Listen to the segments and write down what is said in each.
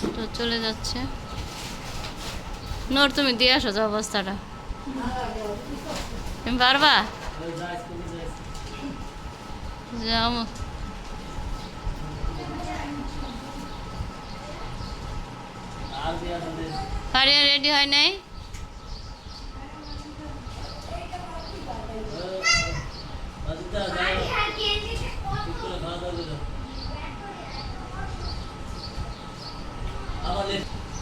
তো চলে যাচ্ছে নোর তুমি দিয়ে আসো যে অবস্থাটা তুমি পারবা যাও ফারিয়া রেডি হয় নাই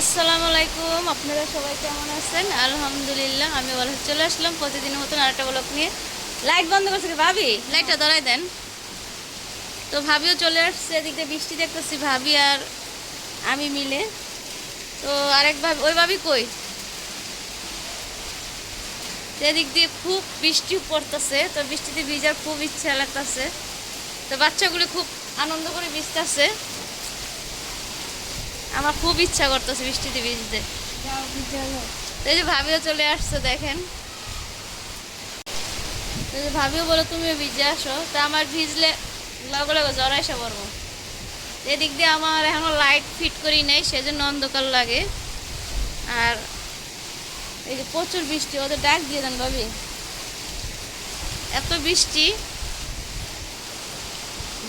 আসসালামু আলাইকুম, আপনারা সবাই কেমন আছেন? আলহামদুলিল্লাহ, আমি বলে চলে আসলাম প্রতিদিনের মতন আরেকটা ব্লক নিয়ে। লাইট বন্ধ করছে ভাবি? লাইটটা ধরাই দেন। তো ভাবিও চলে আসছে, এদিক দিয়ে বৃষ্টি দেখতেছি, ভাবি আর আমি মিলে। তো আরেক ভাবি, ওই ভাবি কই? এদিক দিয়ে খুব বৃষ্টি পড়তেছে, তো বৃষ্টিতে ভিজার খুব ইচ্ছা লাগতেছে। তো বাচ্চাগুলো খুব আনন্দ করে ভিজতেছে। আমার খুব ইচ্ছা করতেছে বৃষ্টিতে ভিজতে এই যে। ভাবিও চলে আসছে, দেখেন। ভাবিও বলো, তুমিও ভিজে আসো। তা আমার ভিজলে লগে লগে জ্বর এসে পড়ব। এদিক দিয়ে আমার এখনও লাইট ফিট করি নাই, সেজন্য অন্ধকার লাগে। আর এই যে প্রচুর বৃষ্টি, ওদের ডাক দিয়ে দেন ভাবি। এত বৃষ্টি,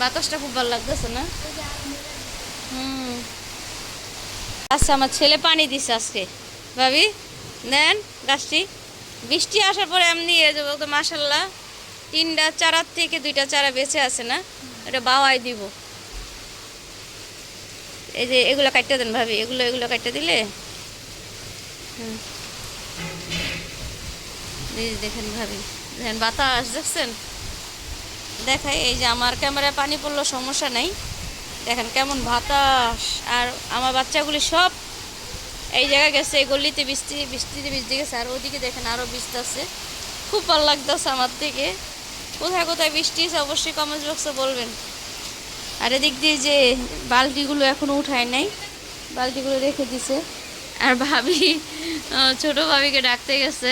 বাতাসটা খুব ভালো লাগতেছে না? হুম। আচ্ছা আমার ছেলে পানি দিছে আজকে। ভাবি, নেন, গাছটি। বৃষ্টি আসার পরে এমনি বলতো মাসাল্লাহ তিনটা চারার থেকে দুইটা চারা বেঁচে আছে না? এটা বাওয়াই দিব। এই যে এগুলো কাটতে দেন ভাবি, এগুলো এগুলো কাটতে দিলে? দেখেন ভাবি, দেখেন বাতাস, দেখছেন? দেখাই, এই যে আমার ক্যামেরায় পানি পড়ল, সমস্যা নাই। দেখেন কেমন বাতাস। আর আমার বাচ্চাগুলি সব এই জায়গায় গেছে, এই গলিতে বৃষ্টি, বৃষ্টিতে বৃষ্টি গেছে, আর ওদিকে দেখেন আরও বৃষ্টি আছে। খুব ভালো লাগতেছে আমার থেকে কোথায় কোথায় বৃষ্টি আছে অবশ্যই কমেন্ট বক্সে বলবেন। আর এদিক দিয়ে যে বালতিগুলো এখনও উঠায় নাই, বালতিগুলো রেখে দিছে। আর ভাবি ছোট ভাবিকে ডাকতে গেছে।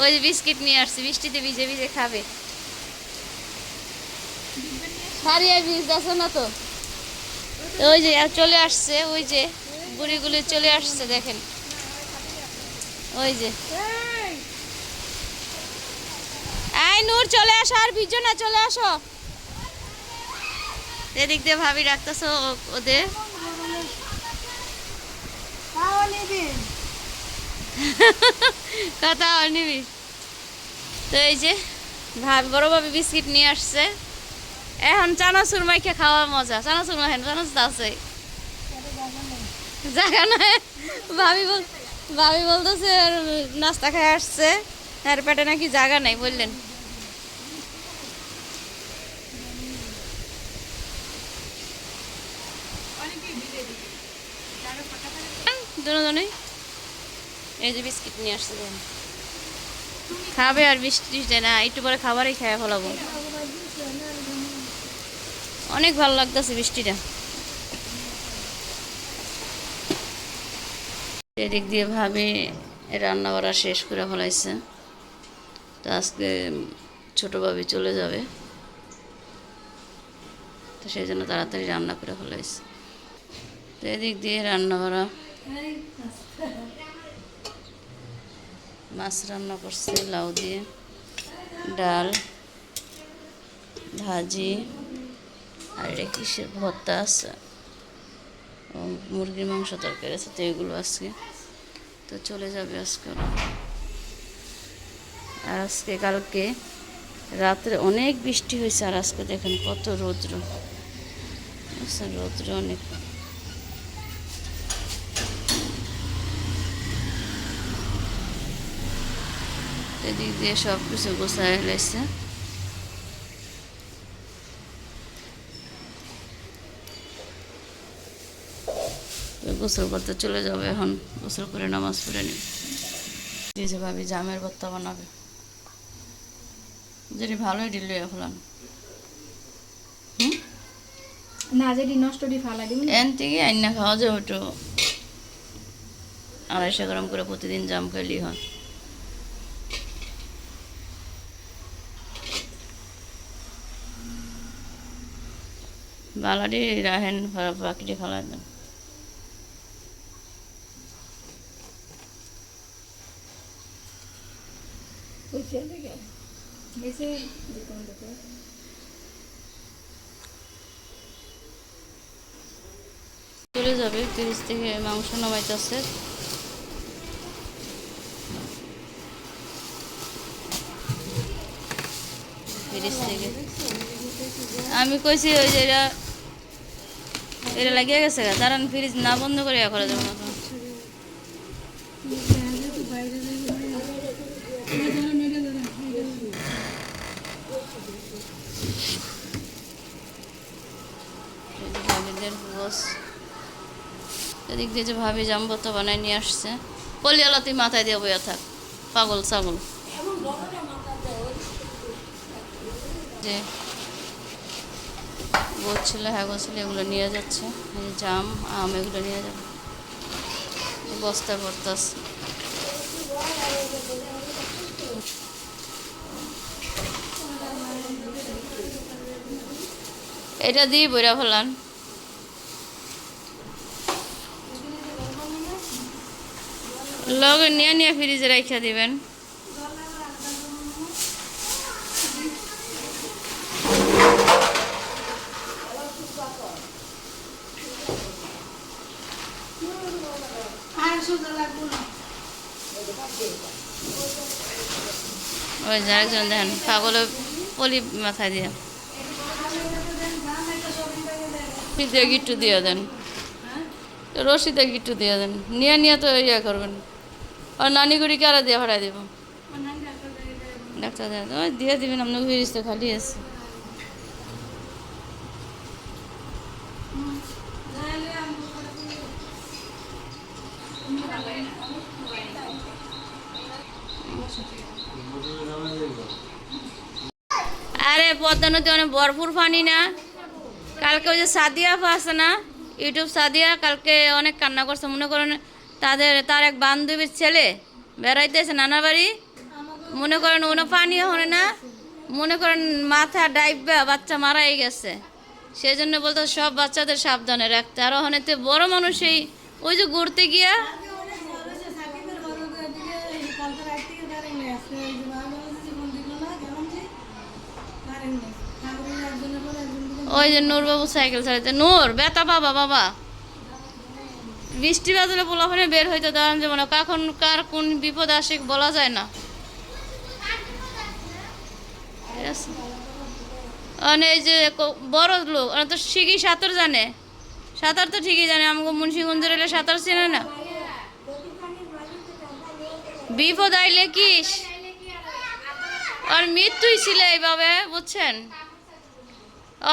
ওই যে বিস্কিট নিয়ে আসছে, বৃষ্টিতে ভিজে ভিজে খাবে। সারিয়া বীজ আছে না তো? ওই যে চলে আসছে, ওই যে, বুড়িগুলি চলে আসছে, দেখেন। ওই যে। আই নূর, চলে আসো, আর ভিজো না, চলে আসো। এদিক দিয়ে ভাবি রাখতেছো ওদের। কথা নিবি। তো এই যে ভাবি বড় ভাবি বিস্কিট নিয়ে আসছে। এখন চানাচুর মাইকে খাওয়ার মজা, চানাচুর মাখেন চানাচুর আছে। জায়গা নাই। ভাবি বল ভাবি বলতেছে, নাস্তা খেয়ে আসছে, আর পেটে নাকি জায়গা নাই, বললেন। দুজনেই। এই যে বিস্কিট নিয়ে আসছে। খাবে আর বৃষ্টি না, একটু পরে খাবারই খেয়ে ফেলাবো। অনেক ভালো লাগতেছে বৃষ্টিটা। এদিক দিয়ে ভাবি রান্না বাড়া শেষ করে ফেলাইছে। তো আজকে ছোটো ভাবি চলে যাবে। তো সেই জন্য তাড়াতাড়ি রান্না করে ফেলাইছে। তো এদিক দিয়ে রান্না করা মাছ রান্না করছে, লাউ দিয়ে, ডাল, ভাজি। আর এটা কিসের ভর্তা আছে? মুরগির মাংস তরকারি আছে, তো এগুলো আজকে। তো চলে যাবে আজকে। আর আজকে কালকে রাত্রে অনেক বৃষ্টি হয়েছে, আর আজকে দেখেন কত রৌদ্র। রৌদ্র অনেক। এদিক দিয়ে সব কিছু গোছায় ফেলেছে। গোসল করতে চলে যাবে এখন গোসল করে নামাজ পড়ে নিব দিয়েছে ভাবি জামের ভর্তা বানাবে। যেটি ভালোই ডিল ফেলান। হুম? না যেটি নষ্ট ডি ফালা দিবি এন থেকে আইনা খাওয়া যাবে একটু আড়াইশো গ্রাম করে প্রতিদিন জাম খাইলি হয়। বালাডি রাহেন বাকিটি খাওয়া দেন। চলে যাবে ফ্রিজ থেকে মাংস ফ্রিজ থেকে। আমি কইছি ওই যে এটা এটা লাগিয়ে গেছে দাঁড়ান ফ্রিজ না বন্ধ করে করা যাবে। না তো। এই ভাবিদের বস। এদিক দিয়ে যে ভাবি জাম্বত বানায় নিয়ে আসছে। পলিয়ালা তুই মাথায় দিয়ে বইয়া থাক। পাগল, ছাগল। যে বলছিল হ্যাঁ বলছিল এগুলো নিয়ে যাচ্ছে। জাম, আম, এগুলো নিয়ে যাবে। বস্তা ভরতাস এটা দিই বইরা ফেলান। লগে নিয়ে নিয়ে ফ্রিজে রাখা দিবেন। ওই যে একজন দেখেন পাগলে পলি মাথা দিয়ে। দিয়ে গিট্টু দিয়ে দেন। রশিদে গিট্টু দিয়ে দেন। নিয়ে নিয়ে তো ইয়ে করবেন। আর নানি গুড়ি কারা দিয়ে ভাড়াই দেব ডাক্তার দিয়ে দিবেন ফ্রিজ তো খালি আছে আরে পদ্মা নদী অনেক ভরপুর পানি না কালকে ওই যে সাদিয়া আছে না ইউটিউব সাদিয়া কালকে অনেক কান্না করছে মনে করেন তাদের, তার এক বান্ধবীর ছেলে বেড়াইতেছে নানা বাড়ি। মনে করেন ওনো পানি হনে না, মনে করেন মাথা ডাইবা বাচ্চা মারাই গেছে। সেই জন্য বলতো সব বাচ্চাদের সাবধানে রাখতে। আর ওখানে তো বড় মানুষ এই, ওই যে ঘুরতে গিয়া ওই যে নূরবাবু সাইকেল চালাতে নূর বেতা বাবা বাবা। বৃষ্টি বাদলে পোলাফানে বের হইতে দেওয়া যাবে না। কখন কার কোন বিপদ আসে বলা যায় না। মানে এই যে বড় লোক ওরা তো ঠিকই সাঁতার জানে। সাঁতার তো ঠিকই জানে, আমাকে মুন্সিগঞ্জের এলে সাঁতার চেনে না। বিপদ আইলে কিস আর মৃত্যুই ছিল এইভাবে, বুঝছেন?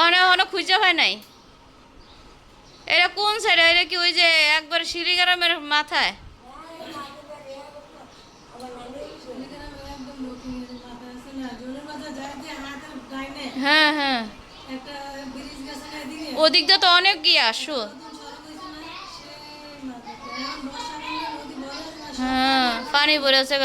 অনেক অনেক খুঁজে হয় নাই। এটা কোন সাইডে এটা কি ওই যে একবার শিলিগ্রামের মাথায়? হ্যাঁ হ্যাঁ। ওদিকটা তো অনেক গিয়ে আসো। হ্যাঁ পানি পড়েছে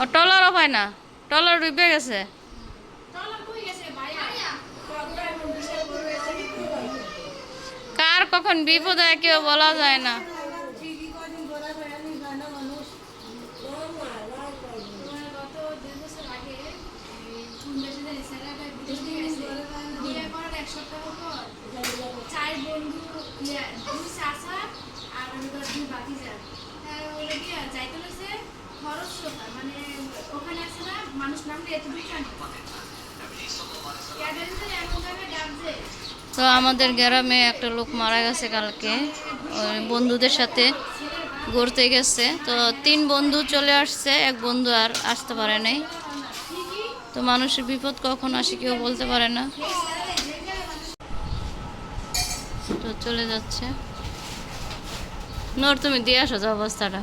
ও টলারও হয় না। টলার ডুবে গেছে। কার কখন বিপদ হয় কেউ বলা যায় না চার বন্ধু ইয়া, দুই চাচা আর হলো গিয়ে দুই ভাতিজা। হ্যাঁ, হলো গিয়ে যাইতে হইছে খরস্রোতা, মানে ওখানে আছে না তো আমাদের গ্রামে একটা লোক মারা গেছে কালকে। ওই বন্ধুদের সাথে ঘুরতে গেছে। তো তিন বন্ধু চলে আসছে, এক বন্ধু আর আসতে পারে নাই। তো মানুষের বিপদ কখন আসে কেউ বলতে পারে না। তো চলে যাচ্ছে। নোর, তুমি দিয়ে আসো অবস্থাটা।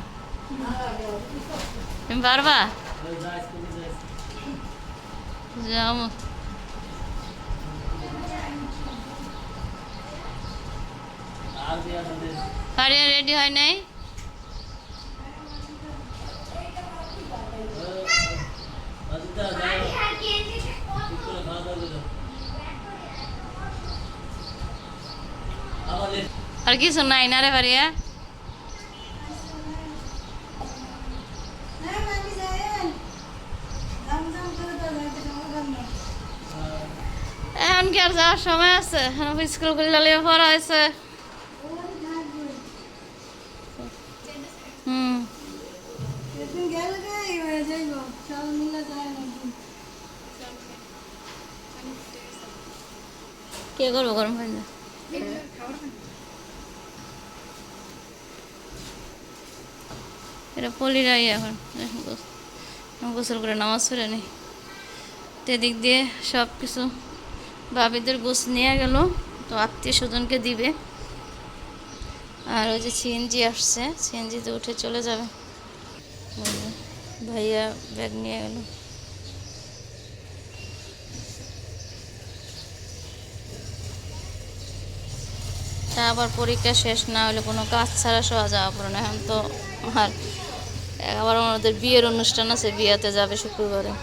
তুমি পারবা? যাও ফারিয়া রেডি হয় নাই আর কিছু নাই না রে ফারিয়া এখন কি আর যাওয়ার সময় আছে। স্কুল খুললে পড়া হয়েছে। করব গরম পানি? এটা পলিরাই এখন। গোসল করে নামাজ পড়ে এদিক দিয়ে সব কিছু বাবিদের গোস নিয়ে গেল, তো আত্মীয় স্বজনকে দিবে। আর ওই যে সিএনজি আসছে, সিএনজিতে উঠে চলে যাবে। ভাইয়া ব্যাগ নিয়ে গেল। তা আবার পরীক্ষা শেষ, না হলে কোনো কাজ ছাড়া সহজ যাওয়া পড়ে না। এখন তো আর আবার আমাদের বিয়ের অনুষ্ঠান আছে, বিয়েতে যাবে শুক্রবারে।